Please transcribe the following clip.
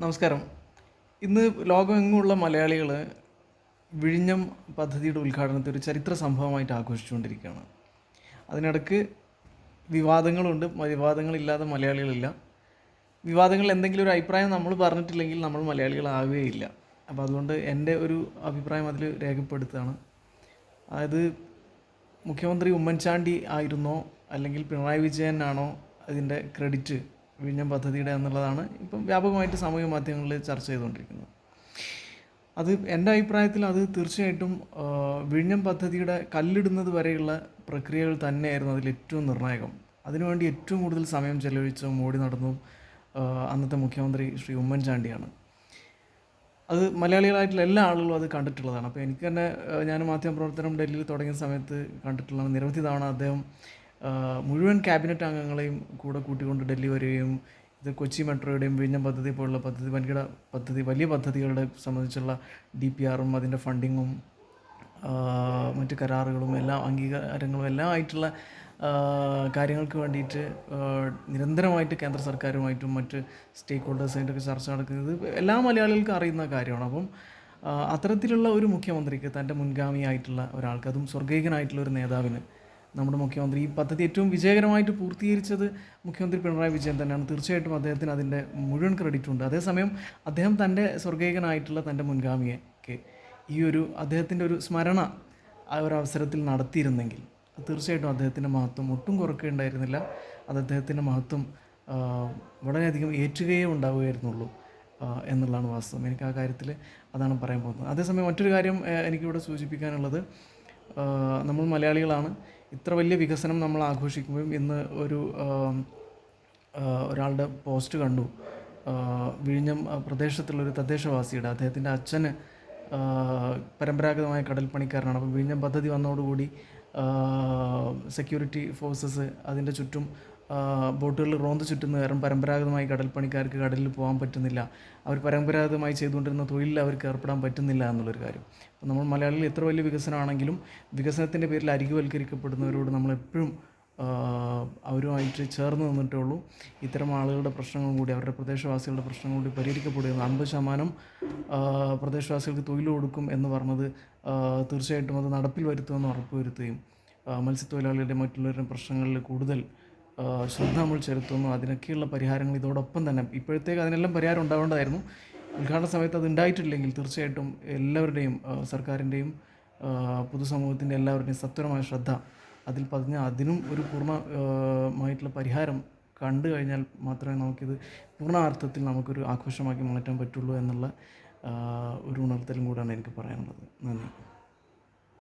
നമസ്കാരം. ഇന്ന് ലോകമെങ്ങുമുള്ള മലയാളികൾ വിഴിഞ്ഞം പദ്ധതിയുടെ ഉദ്ഘാടനത്തെ ഒരു ചരിത്ര സംഭവമായിട്ട് ആഘോഷിച്ചുകൊണ്ടിരിക്കുകയാണ്. അതിനിടക്ക് വിവാദങ്ങളുണ്ട് വിവാദങ്ങളില്ലാതെ മലയാളികളില്ല. വിവാദങ്ങൾ എന്തെങ്കിലും ഒരു അഭിപ്രായം നമ്മൾ പറഞ്ഞിട്ടില്ലെങ്കിൽ നമ്മൾ മലയാളികളാവുകയില്ല അപ്പോൾ അതുകൊണ്ട് എന്റെ ഒരു അഭിപ്രായം അതിൽ രേഖപ്പെടുത്തുകയാണ്. അതായത് മുഖ്യമന്ത്രി ഉമ്മൻചാണ്ടി ആയിരുന്നോ? അല്ലെങ്കിൽ പിണറായി വിജയനാണോ അതിന്റെ ക്രെഡിറ്റ് വിഴിഞ്ഞം പദ്ധതിയുടെ എന്നുള്ളതാണ് ഇപ്പം വ്യാപകമായിട്ട് സാമൂഹ്യ മാധ്യമങ്ങളിൽ ചർച്ച ചെയ്തുകൊണ്ടിരിക്കുന്നത്. അത് എന്റെ അഭിപ്രായത്തിൽ അത് തീർച്ചയായിട്ടും വിഴിഞ്ഞം പദ്ധതിയുടെ കല്ലിടുന്നത് വരെയുള്ള പ്രക്രിയകൾ തന്നെയായിരുന്നു അതിൽ ഏറ്റവും നിർണായകം. അതിനുവേണ്ടി ഏറ്റവും കൂടുതൽ സമയം ചെലവഴിച്ചും മോഡി നടന്നു അന്നത്തെ മുഖ്യമന്ത്രി ശ്രീ ഉമ്മൻചാണ്ടിയാണ്. അത് മലയാളികളായിട്ടുള്ള എല്ലാ ആളുകളും അത് കണ്ടിട്ടുള്ളതാണ്. അപ്പോൾ എനിക്ക് തന്നെ ഞാൻ മാധ്യമപ്രവർത്തനം ഡൽഹിയിൽ തുടങ്ങിയ സമയത്ത് കണ്ടിട്ടുള്ളതാണ്. നിരവധി തവണ അദ്ദേഹം മുഴുവൻ ക്യാബിനറ്റ് അംഗങ്ങളെയും കൂടെ കൂട്ടിക്കൊണ്ട് ഡൽഹി വരികയും ഇത് കൊച്ചി മെട്രോയുടെയും വിഴിഞ്ഞം പദ്ധതി പോലുള്ള പദ്ധതി വൻകിട പദ്ധതി വലിയ പദ്ധതികളുടെ സംബന്ധിച്ചുള്ള ഡി പി ആറും അതിന്റെ ഫണ്ടിങ്ങും മറ്റ് കരാറുകളും എല്ലാം അംഗീകാരങ്ങളും എല്ലാം ആയിട്ടുള്ള കാര്യങ്ങൾക്ക് വേണ്ടിയിട്ട് നിരന്തരമായിട്ട് കേന്ദ്ര സർക്കാരുമായിട്ടും മറ്റ് സ്റ്റേക്ക് ഹോൾഡേഴ്സായിട്ടൊക്കെ ചർച്ച നടക്കുന്നത് എല്ലാ മലയാളികൾക്കും അറിയുന്ന കാര്യമാണ്. അപ്പം അത്തരത്തിലുള്ള ഒരു മുഖ്യമന്ത്രിക്ക് തന്റെ മുൻഗാമിയായിട്ടുള്ള ഒരാൾക്ക് അതും സ്വർഗീകനായിട്ടുള്ള ഒരു നേതാവിന് നമ്മുടെ മുഖ്യമന്ത്രി ഈ പദ്ധതി ഏറ്റവും വിജയകരമായിട്ട് പൂർത്തീകരിച്ചത് മുഖ്യമന്ത്രി പിണറായി വിജയൻ തന്നെയാണ്. തീർച്ചയായിട്ടും അദ്ദേഹത്തിന് അതിന്റെ മുഴുവൻ ക്രെഡിറ്റ് ഉണ്ട്. അതേസമയം അദ്ദേഹം തന്റെ സ്വർഗീകനായിട്ടുള്ള തന്റെ മുൻഗാമിയൊക്കെ ഈ ഒരു അദ്ദേഹത്തിന്റെ ഒരു സ്മരണ ആ ഒരു അവസരത്തിൽ നടത്തിയിരുന്നെങ്കിൽ തീർച്ചയായിട്ടും അദ്ദേഹത്തിന്റെ മഹത്വം ഒട്ടും കുറക്കുകയുണ്ടായിരുന്നില്ല അത് അദ്ദേഹത്തിന്റെ മഹത്വം വളരെയധികം ഏറ്റുകയേ ഉണ്ടാവുകയായിരുന്നുള്ളൂ എന്നുള്ളതാണ് വാസ്തവം. എനിക്ക് ആ കാര്യത്തിൽ അതാണ് പറയാൻ പോകുന്നത്. അതേസമയം മറ്റൊരു കാര്യം എനിക്കിവിടെ സൂചിപ്പിക്കാനുള്ളത് നമ്മൾ മലയാളികളാണ്. ഇത്ര വലിയ വികസനം നമ്മൾ ആഘോഷിക്കുമ്പോൾ ഇന്ന് ഒരു ഒരാളുടെ പോസ്റ്റ് കണ്ടു. വിഴിഞ്ഞം പ്രദേശത്തുള്ള പ്രദേശത്തുള്ളൊരു തദ്ദേശവാസിയുടെ അദ്ദേഹത്തിന്റെ അച്ഛന് പരമ്പരാഗതമായ കടൽ പണിക്കാരനാണ് അപ്പോൾ വിഴിഞ്ഞം പദ്ധതി വന്നതോടുകൂടി സെക്യൂരിറ്റി ഫോഴ്സസ് അതിന്റെ ചുറ്റും ബോട്ടുകളിൽ റോന്ത് ചുറ്റുന്ന കാരണം പരമ്പരാഗതമായി കടൽപ്പണിക്കാർക്ക് കടലിൽ പോകാൻ പറ്റുന്നില്ല. അവർ പരമ്പരാഗതമായി ചെയ്തുകൊണ്ടിരുന്ന തൊഴിലിൽ അവർക്ക് ഏർപ്പെടാൻ പറ്റുന്നില്ല എന്നുള്ളൊരു കാര്യം. അപ്പോൾ നമ്മൾ മലയാളികൾ എത്ര വലിയ വികസനമാണെങ്കിലും വികസനത്തിന്റെ പേരിൽ അരികുവൽക്കരിക്കപ്പെടുന്നവരോട് നമ്മൾ എപ്പോഴും അവരുമായിട്ട് ചേർന്ന് നിന്നിട്ടേ ഉള്ളൂ. ഇത്തരം ആളുകളുടെ പ്രശ്നങ്ങൾ കൂടി അവരുടെ പ്രദേശവാസികളുടെ പ്രശ്നങ്ങൾ കൂടി പരിഹരിക്കപ്പെടുകയും അമ്പത് ശതമാനം പ്രദേശവാസികൾക്ക് തൊഴിൽ കൊടുക്കും എന്ന് പറഞ്ഞത് തീർച്ചയായിട്ടും അത് നടപ്പിൽ വരുത്തുമെന്ന് ഉറപ്പുവരുത്തുകയും മത്സ്യത്തൊഴിലാളികളുടെ മറ്റുള്ളവരുടെ പ്രശ്നങ്ങളിൽ കൂടുതൽ ശ്രദ്ധ നമ്മൾ ചെലുത്തുന്നു. അതിനൊക്കെയുള്ള പരിഹാരങ്ങൾ ഇതോടൊപ്പം തന്നെ. ഇപ്പോഴത്തേക്ക് അതിനെല്ലാം പരിഹാരം ഉണ്ടാവേണ്ടതായിരുന്നു. ഉദ്ഘാടന സമയത്ത് അത് ഉണ്ടായിട്ടില്ലെങ്കിൽ തീർച്ചയായിട്ടും എല്ലാവരുടെയും സർക്കാരിന്റെയും പൊതുസമൂഹത്തിന്റെ എല്ലാവരുടെയും സത്വരമായ ശ്രദ്ധ അതിൽ പതിഞ്ഞ അതിനും ഒരു പൂർണമായിട്ടുള്ള പരിഹാരം കണ്ടു കഴിഞ്ഞാൽ മാത്രമേ നമുക്കിത് പൂർണാർത്ഥത്തിൽ നമുക്കൊരു ആഘോഷമാക്കി മാറ്റാൻ പറ്റുള്ളൂ എന്നുള്ള ഒരു ഉണർത്തലും കൂടാണ് എനിക്ക് പറയാനുള്ളത്. നന്ദി.